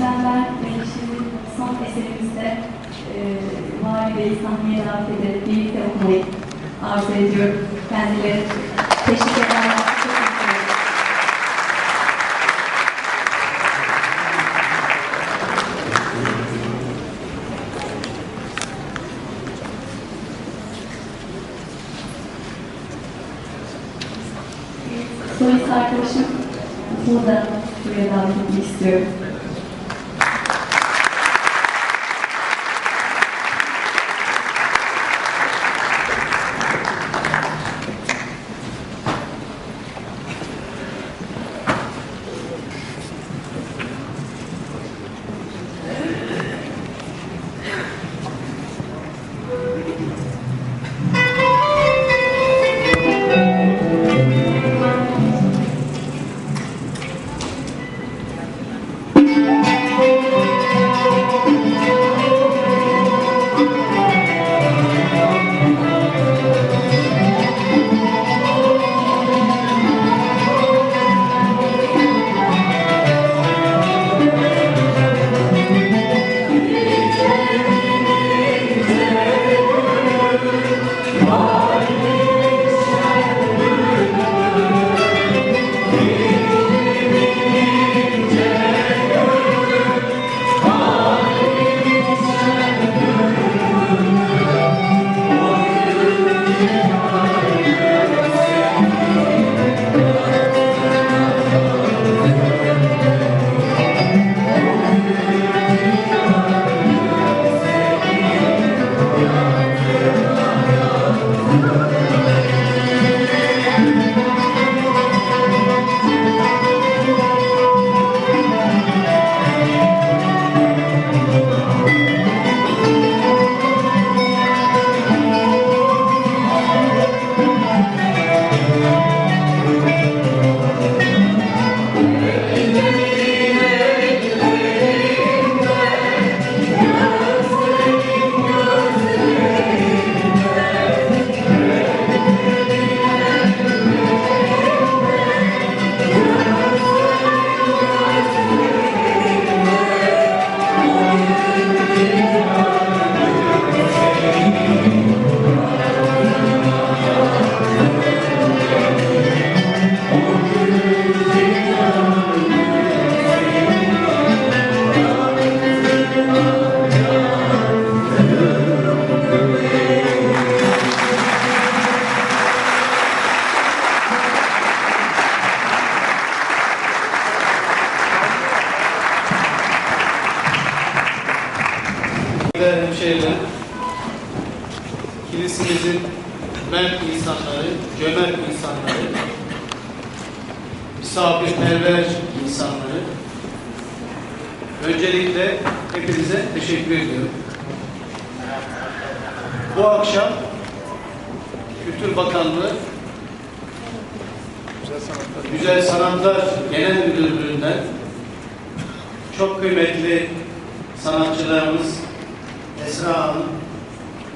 Ben şimdi son eserimizde e, Vali Bey'i sahneye davet ederek birlikte okumayı arzu ediyorum. Kendileri teşekkür ederim.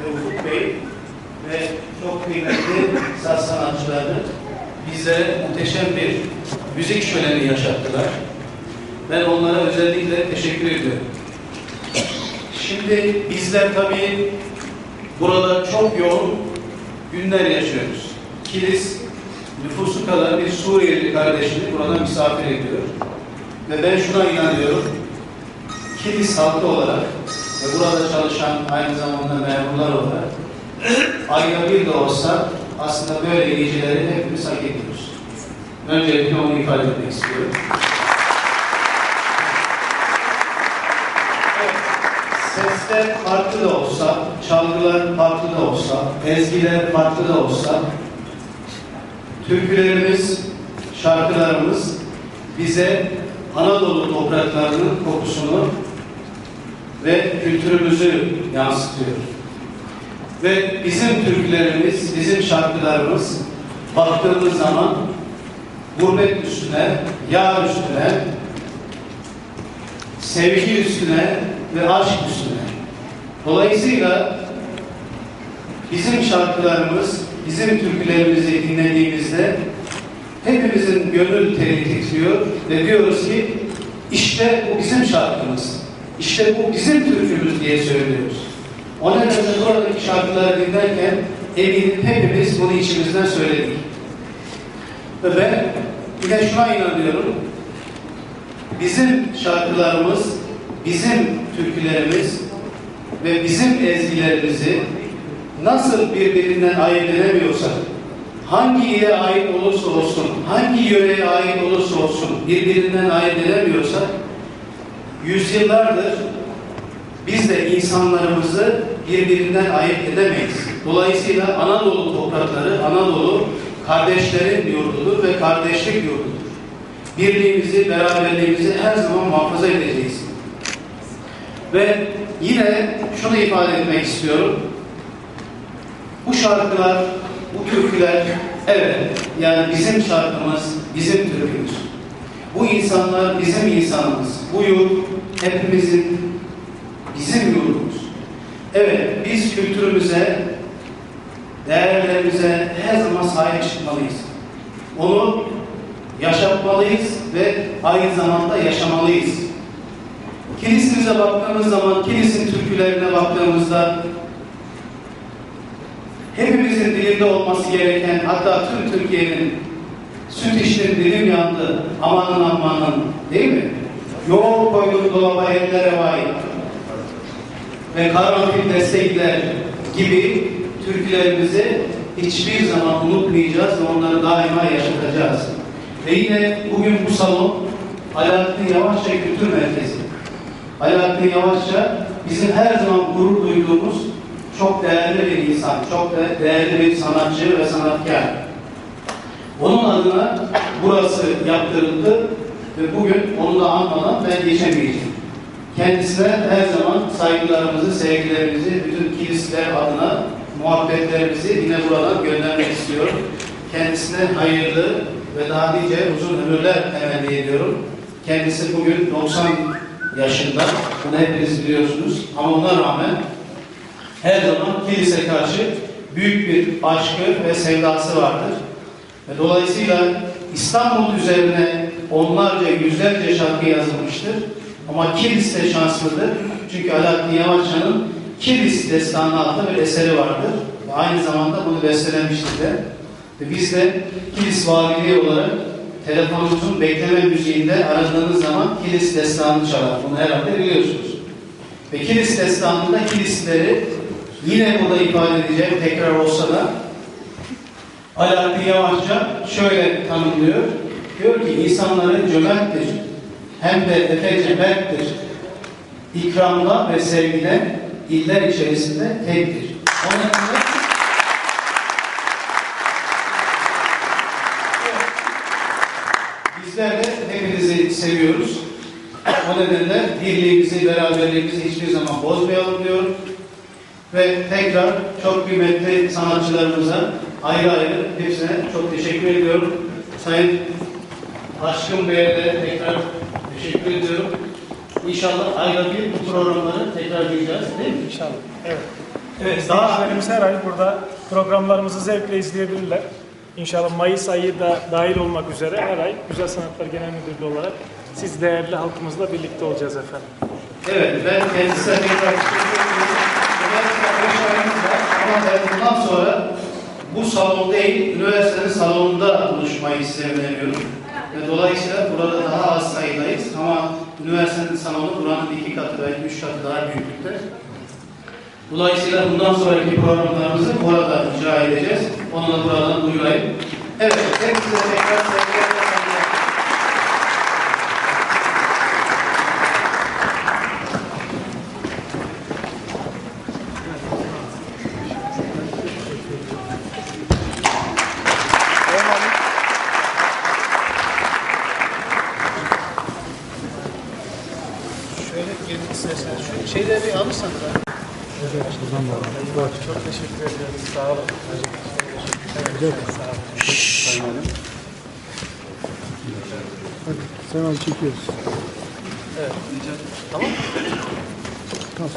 Ufuk Bey ve çok kıymetli saz sanatçıları bize muhteşem bir müzik şöleni yaşattılar. Ben onlara özellikle teşekkür ediyorum. Şimdi bizler tabii burada çok yoğun günler yaşıyoruz. Kilis nüfusu kadar bir Suriyeli kardeşini burada misafir ediyor. Ve ben şuna inanıyorum. Kilis halkı olarak ve burada çalışan aynı zamanda memurlar olarak ayda bir de olsa aslında böyle geceleri hepimiz hak ediyoruz. Öncelikle onu ifade etmek istiyorum. Evet, Sesler farklı da olsa, çalgılar farklı da olsa, ezgiler farklı da olsa, türkülerimiz, şarkılarımız bize Anadolu topraklarının kokusunu ve kültürümüzü yansıtıyor. Ve bizim türkülerimiz, bizim şarkılarımız baktığımız zaman gurbet üstüne, yar üstüne, sevgi üstüne ve aşk üstüne. Dolayısıyla bizim şarkılarımız, bizim türkülerimizi dinlediğimizde hepimizin gönül teri titriyor ve diyoruz ki işte bu bizim şarkımız, işte bu bizim türkümüz diye söylüyoruz. O nedenle buradaki şarkıları dinlerken eminim hepimiz bunu içimizden söyledik. Ve ben yine şuna inanıyorum. Bizim şarkılarımız, bizim türkülerimiz ve bizim ezgilerimizi nasıl birbirinden ayırt edemiyorsak, hangi yere ait olursa olsun, hangi yöreye ait olursa olsun birbirinden ayırt edemiyorsak, yüzyıllardır biz de insanlarımızı birbirinden ayırt edemeyiz. Dolayısıyla Anadolu toprakları, Anadolu kardeşlerin yurdudur ve kardeşlik yurdudur. Birliğimizi, beraberliğimizi her zaman muhafaza edeceğiz. Ve yine şunu ifade etmek istiyorum. Bu şarkılar, bu türküler, evet yani bizim şarkımız, bizim türkümüz. Bu insanlar bizim insanımız. Bu yurt hepimizin bizim yurdumuz. Evet, biz kültürümüze, değerlerimize her zaman sahip çıkmalıyız. Onu yaşatmalıyız ve aynı zamanda yaşamalıyız. Kilisimize baktığımız zaman, kilisin türkülerine baktığımızda hepimizin dilinde olması gereken, hatta tüm Türkiye'nin süt içtim dilim yandı, amanın amanın değil mi? Yoğurt koydum dolaba ellere vay ve karanfil destekler gibi türkülerimizi hiçbir zaman unutmayacağız ve onları daima yaşatacağız. Ve yine bugün bu salon Alaaddin Yavaşça Kültür Merkezi. Alaaddin Yavaşça bizim her zaman gurur duyduğumuz çok değerli bir insan, çok değerli bir sanatçı ve sanatkar. Onun adına burası yaptırıldı ve bugün onu da anmadan ben geçemeyeceğim. Kendisine her zaman saygılarımızı, sevgilerimizi, bütün kilisler adına muhabbetlerimizi yine buradan göndermek istiyorum. Kendisine hayırlı ve daha nice uzun ömürler temenni ediyorum. Kendisi bugün 90 yaşında, bunu hepiniz biliyorsunuz. Ama ona rağmen her zaman kilise karşı büyük bir aşkı ve sevdası vardır. Dolayısıyla İstanbul üzerine onlarca, yüzlerce şarkı yazılmıştır. Ama Kilis de şanslıdır. Çünkü Alaaddin Yavaşça'nın Kilis Destanı adlı bir eseri vardır. Ve aynı zamanda bunu bestelemiştir de. Ve biz de Kilis Valiliği olarak telefonumuzun bekleme müziğinde aradığınız zaman Kilis Destanı çalar. Bunu herhalde biliyorsunuz. Ve Kilis Destanı'nda Kilisleri yine burada ifade edeceğim tekrar olsa da Alaaddin Yavaşça şöyle tanımlıyor. Diyor ki insanların cömerttir, hem de epeyce merttir. İkramda ve sevgide iller içerisinde tektir. Onun için bizler de hepinizi seviyoruz. O nedenle birliğimizi, beraberliğimizi hiçbir zaman bozmayalım diyor. Ve tekrar çok kıymetli sanatçılarımıza ayrı ayrı hepsine çok teşekkür ediyorum. Sayın Aşkın Bey'e de tekrar teşekkür ediyorum. İnşallah ayda bir bu programları tekrar duyacağız değil mi? İnşallah. Evet. Evet, daha her ay burada programlarımızı zevkle izleyebilirler. İnşallah Mayıs ayı da dahil olmak üzere her ay Güzel Sanatlar Genel Müdürlüğü olarak siz değerli halkımızla birlikte olacağız efendim. Evet, ben kendisine tekrar bundan sonra bu salon değil, üniversitenin salonunda buluşmayı istemiyorum. Ve dolayısıyla burada daha az sayıdayız ama üniversitenin salonu buranın iki katı belki üç katı daha büyüklükte. Dolayısıyla bundan sonraki programlarımızı burada icra edeceğiz. Onu da buradan duyurayım. Evet, hepinize tekrar sevgiler ve saygılar. Şöyle gelin isterseniz şu şeyleri bir alırsanız. Çok teşekkür ediyoruz. Sağ olun. Sağ olun. Sen al çekiyoruz. Evet. Tamam. Tamam.